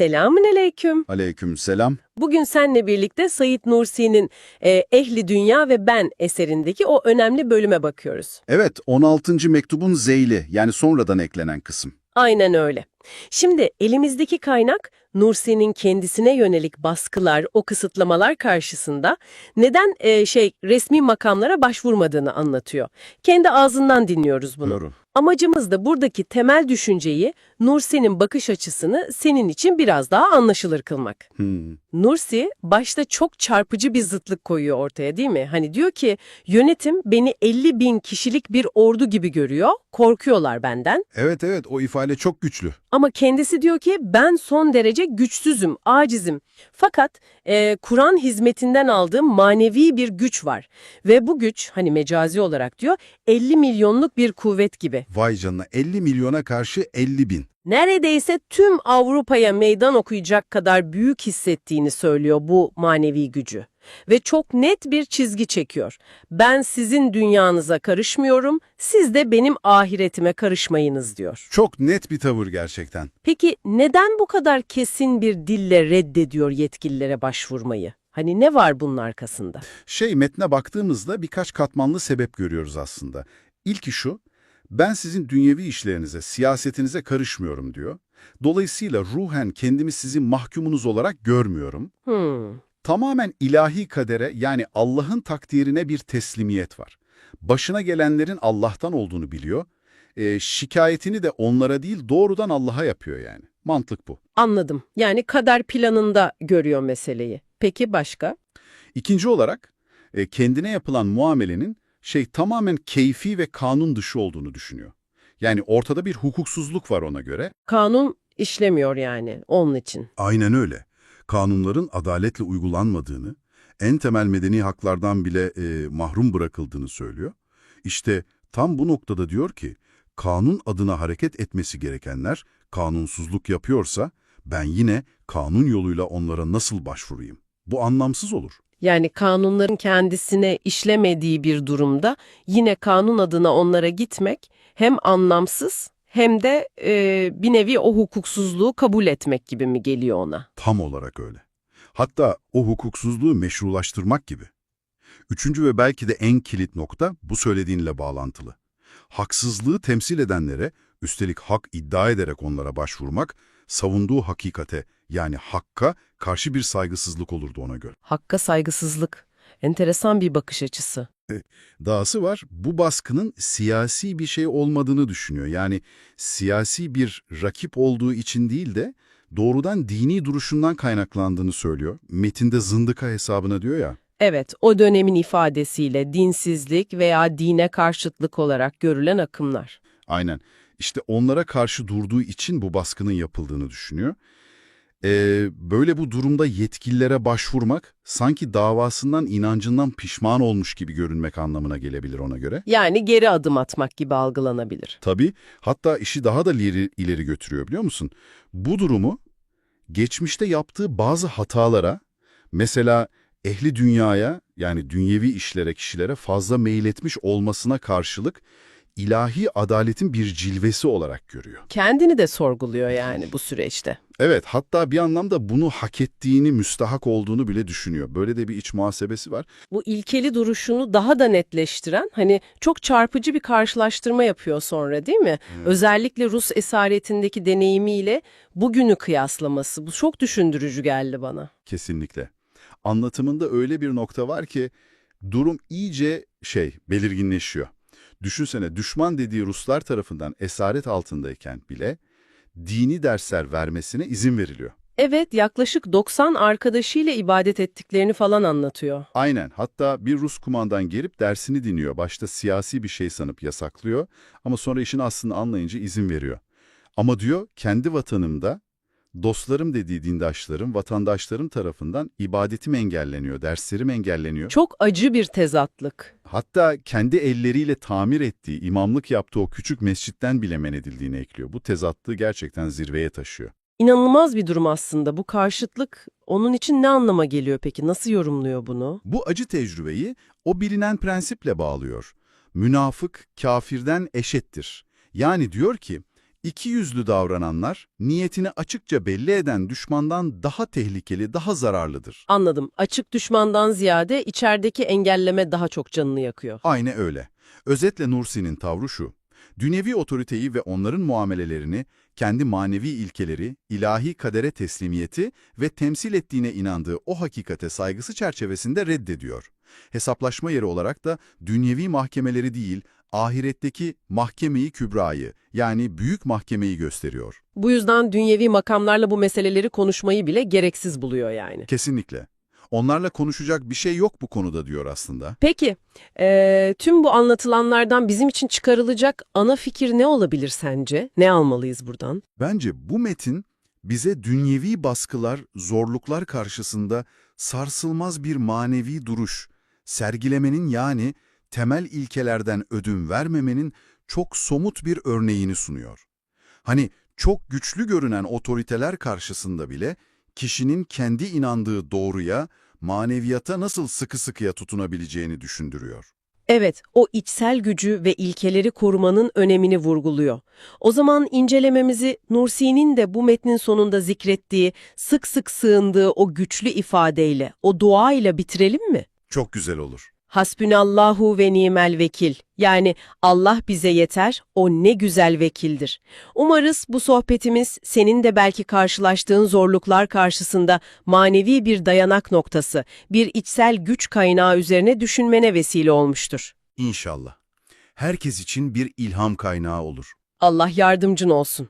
Selamün aleyküm. Aleyküm selam. Bugün senle birlikte Said Nursi'nin e, Ehli Dünya ve Ben eserindeki o önemli bölüme bakıyoruz. Evet 16. mektubun zeyli yani sonradan eklenen kısım. Aynen öyle. Şimdi elimizdeki kaynak Nursi'nin kendisine yönelik baskılar, o kısıtlamalar karşısında neden e, şey resmi makamlara başvurmadığını anlatıyor. Kendi ağzından dinliyoruz bunu. Doğru. Amacımız da buradaki temel düşünceyi, Nursi'nin bakış açısını senin için biraz daha anlaşılır kılmak. Hmm. Nursi başta çok çarpıcı bir zıtlık koyuyor ortaya değil mi? Hani diyor ki yönetim beni 50 bin kişilik bir ordu gibi görüyor, korkuyorlar benden. Evet evet o ifade çok güçlü. Ama kendisi diyor ki ben son derece güçsüzüm, acizim. Fakat e, Kur'an hizmetinden aldığım manevi bir güç var. Ve bu güç hani mecazi olarak diyor 50 milyonluk bir kuvvet gibi. Vay canına 50 milyona karşı 50 bin. Neredeyse tüm Avrupa'ya meydan okuyacak kadar büyük hissettiğini söylüyor bu manevi gücü. Ve çok net bir çizgi çekiyor. Ben sizin dünyanıza karışmıyorum, siz de benim ahiretime karışmayınız diyor. Çok net bir tavır gerçekten. Peki neden bu kadar kesin bir dille reddediyor yetkililere başvurmayı? Hani ne var bunun arkasında? Şey metne baktığımızda birkaç katmanlı sebep görüyoruz aslında. İlki şu, ben sizin dünyevi işlerinize, siyasetinize karışmıyorum diyor. Dolayısıyla ruhen kendimi sizin mahkumunuz olarak görmüyorum. Hmm, Tamamen ilahi kadere yani Allah'ın takdirine bir teslimiyet var. Başına gelenlerin Allah'tan olduğunu biliyor. Ee, şikayetini de onlara değil doğrudan Allah'a yapıyor yani. Mantık bu. anladım. Yani kader planında görüyor meseleyi. Peki başka? İkinci olarak e, kendine yapılan muamelenin şey tamamen keyfi ve kanun dışı olduğunu düşünüyor. Yani ortada bir hukuksuzluk var ona göre. Kanun işlemiyor yani onun için. Aynen öyle. Kanunların adaletle uygulanmadığını, en temel medeni haklardan bile e, mahrum bırakıldığını söylüyor. İşte tam bu noktada diyor ki, kanun adına hareket etmesi gerekenler kanunsuzluk yapıyorsa, ben yine kanun yoluyla onlara nasıl başvurayım? Bu anlamsız olur. Yani kanunların kendisine işlemediği bir durumda yine kanun adına onlara gitmek hem anlamsız hem de e, bir nevi o hukuksuzluğu kabul etmek gibi mi geliyor ona? Tam olarak öyle. Hatta o hukuksuzluğu meşrulaştırmak gibi. Üçüncü ve belki de en kilit nokta bu söylediğinle bağlantılı. Haksızlığı temsil edenlere, üstelik hak iddia ederek onlara başvurmak, savunduğu hakikate yani hakka karşı bir saygısızlık olurdu ona göre. Hakka saygısızlık. Enteresan bir bakış açısı. Dahası var, bu baskının siyasi bir şey olmadığını düşünüyor. Yani siyasi bir rakip olduğu için değil de doğrudan dini duruşundan kaynaklandığını söylüyor. Metinde zındıka hesabına diyor ya. Evet, o dönemin ifadesiyle dinsizlik veya dine karşıtlık olarak görülen akımlar. Aynen. İşte onlara karşı durduğu için bu baskının yapıldığını düşünüyor. Ee, böyle bu durumda yetkililere başvurmak sanki davasından, inancından pişman olmuş gibi görünmek anlamına gelebilir ona göre. Yani geri adım atmak gibi algılanabilir. Tabii, hatta işi daha da ileri, ileri götürüyor biliyor musun? Bu durumu geçmişte yaptığı bazı hatalara, mesela ehli dünyaya yani dünyevi işlere, kişilere fazla meyletmiş olmasına karşılık ilahi adaletin bir cilvesi olarak görüyor. Kendini de sorguluyor yani bu süreçte. Evet, hatta bir anlamda bunu hak ettiğini, müstahak olduğunu bile düşünüyor. Böyle de bir iç muhasebesi var. bu ilkeli duruşunu daha da netleştiren hani çok çarpıcı bir karşılaştırma yapıyor sonra değil mi? Özellikle Rus esaretindeki deneyimiyle bugünü kıyaslaması. Bu çok düşündürücü geldi bana. Kesinlikle. Anlatımında öyle bir nokta var ki durum iyice şey belirginleşiyor. Düşünsene düşman dediği Ruslar tarafından esaret altındayken bile dini dersler vermesine izin veriliyor. Evet yaklaşık 90 arkadaşıyla ibadet ettiklerini falan anlatıyor. Aynen. Hatta bir Rus kumandan gelip dersini dinliyor. Başta siyasi bir şey sanıp yasaklıyor ama sonra işin aslını anlayınca izin veriyor. Ama diyor kendi vatanımda dostlarım dediği dindaşlarım, vatandaşlarım tarafından ibadetim engelleniyor, derslerim engelleniyor. Çok acı bir tezatlık. Hatta kendi elleriyle tamir ettiği, imamlık yaptığı o küçük mescitten bile men edildiğini ekliyor. Bu tezatlığı gerçekten zirveye taşıyor. İnanılmaz bir durum aslında. Bu karşıtlık onun için ne anlama geliyor peki? Nasıl yorumluyor bunu? Bu acı tecrübeyi o bilinen prensiple bağlıyor. Münafık kafirden eşittir. Yani diyor ki, İki yüzlü davrananlar, niyetini açıkça belli eden düşmandan daha tehlikeli, daha zararlıdır. Anladım. Açık düşmandan ziyade içerideki engelleme daha çok canını yakıyor. Aynı öyle. Özetle Nursi'nin tavrı şu. Dünyevi otoriteyi ve onların muamelelerini, kendi manevi ilkeleri, ilahi kadere teslimiyeti ve temsil ettiğine inandığı o hakikate saygısı çerçevesinde reddediyor. Hesaplaşma yeri olarak da dünyevi mahkemeleri değil, ahiretteki mahkemeyi kübrayı, yani büyük mahkemeyi gösteriyor. Bu yüzden dünyevi makamlarla bu meseleleri konuşmayı bile gereksiz buluyor yani. Kesinlikle. Onlarla konuşacak bir şey yok bu konuda diyor aslında. Peki, eee, tüm bu anlatılanlardan bizim için çıkarılacak ana fikir ne olabilir sence? Ne almalıyız buradan? Bence bu metin bize dünyevi baskılar, zorluklar karşısında sarsılmaz bir manevi duruş, sergilemenin yani temel ilkelerden ödün vermemenin çok somut bir örneğini sunuyor. Hani çok güçlü görünen otoriteler karşısında bile kişinin kendi inandığı doğruya, maneviyata nasıl sıkı sıkıya tutunabileceğini düşündürüyor. Evet, o içsel gücü ve ilkeleri korumanın önemini vurguluyor. O zaman incelememizi Nursi'nin de bu metnin sonunda zikrettiği, sık sık sığındığı o güçlü ifadeyle, o duayla bitirelim mi? Çok güzel olur. Hasbünallahu ve nimel vekil. Yani Allah bize yeter, o ne güzel vekildir. Umarız bu sohbetimiz senin de belki karşılaştığın zorluklar karşısında manevi bir dayanak noktası, bir içsel güç kaynağı üzerine düşünmene vesile olmuştur. İnşallah. Herkes için bir ilham kaynağı olur. Allah yardımcın olsun.